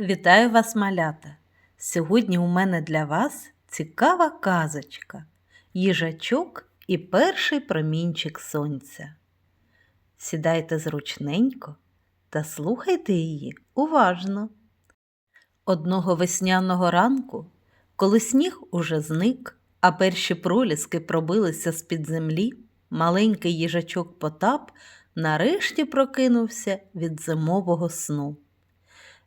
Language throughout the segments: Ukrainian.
Вітаю вас, малята! Сьогодні у мене для вас цікава казочка Їжачок і перший промінчик сонця. Сідайте зручненько та слухайте її уважно. Одного весняного ранку, коли сніг уже зник, а перші проліски пробилися з-під землі, маленький їжачок Потап нарешті прокинувся від зимового сну.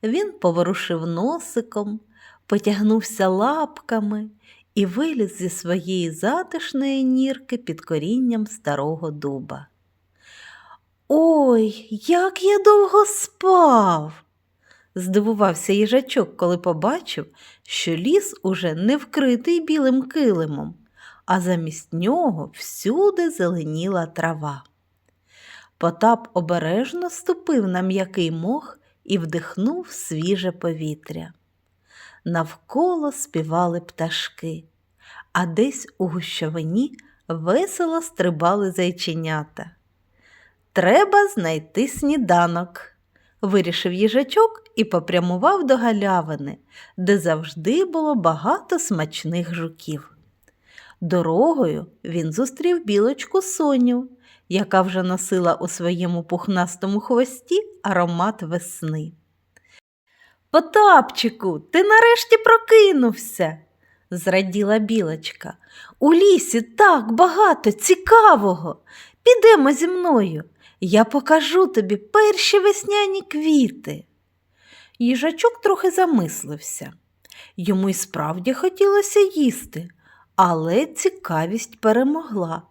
Він поворушив носиком, потягнувся лапками і виліз зі своєї затишної нірки під корінням старого дуба. Ой, як я довго спав! здивувався їжачок, коли побачив, що ліс уже не вкритий білим килимом, а замість нього всюди зеленіла трава. Потап обережно ступив на м'який мох і вдихнув свіже повітря. Навколо співали пташки, а десь у гущовині весело стрибали зайченята. Треба знайти сніданок, вирішив їжачок і попрямував до галявини, де завжди було багато смачних жуків. Дорогою він зустрів білочку Соню, яка вже носила у своєму пухнастому хвості аромат весни. Потапчику, ти нарешті прокинувся, зраділа білочка. У лісі так багато цікавого. Підемо зі мною. Я покажу тобі перші весняні квіти. Їжачок трохи замислився. Йому й справді хотілося їсти, але цікавість перемогла.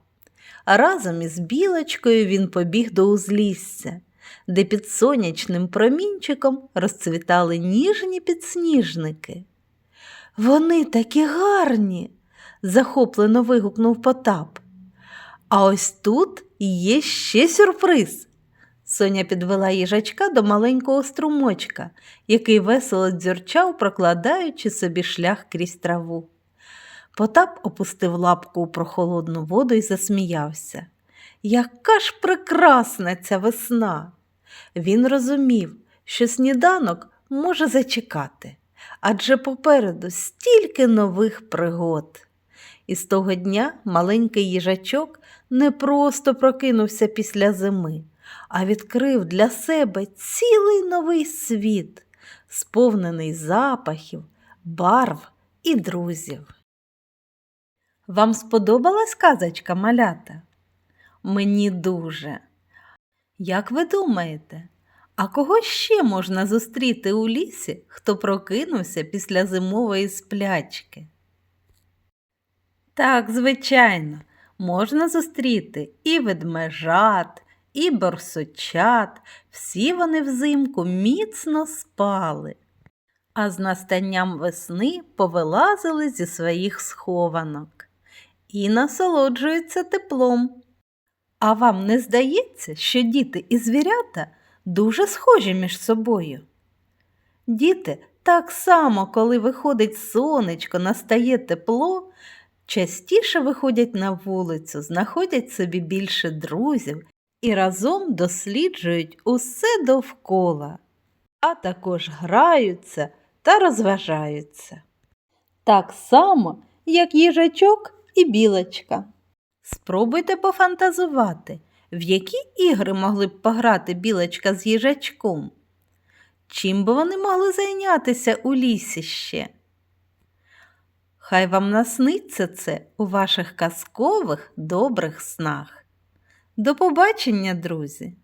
Разом із білочкою він побіг до узлісся, де під сонячним промінчиком розцвітали ніжні підсніжники. Вони такі гарні, захоплено вигукнув Потап. А ось тут є ще сюрприз. Соня підвела їжачка до маленького струмочка, який весело дзюрчав, прокладаючи собі шлях крізь траву. Потап опустив лапку у прохолодну воду і засміявся. Яка ж прекрасна ця весна! Він розумів, що сніданок може зачекати, адже попереду стільки нових пригод. І з того дня маленький їжачок не просто прокинувся після зими, а відкрив для себе цілий новий світ, сповнений запахів, барв і друзів. Вам сподобалась казочка малята? Мені дуже. Як ви думаєте, а кого ще можна зустріти у лісі, хто прокинувся після зимової сплячки? Так, звичайно, можна зустріти і ведмежат, і борсучат, всі вони взимку міцно спали, а з настанням весни повилазили зі своїх схованок і насолоджуються теплом. А вам не здається, що діти і звірята дуже схожі між собою? Діти так само, коли виходить сонечко, настає тепло, частіше виходять на вулицю, знаходять собі більше друзів і разом досліджують усе довкола, а також граються та розважаються. Так само, як їжачок і білочка. Спробуйте пофантазувати, в які ігри могли б пограти білочка з їжачком. Чим би вони могли зайнятися у лісі ще? Хай вам насниться це у ваших казкових добрих снах. До побачення, друзі!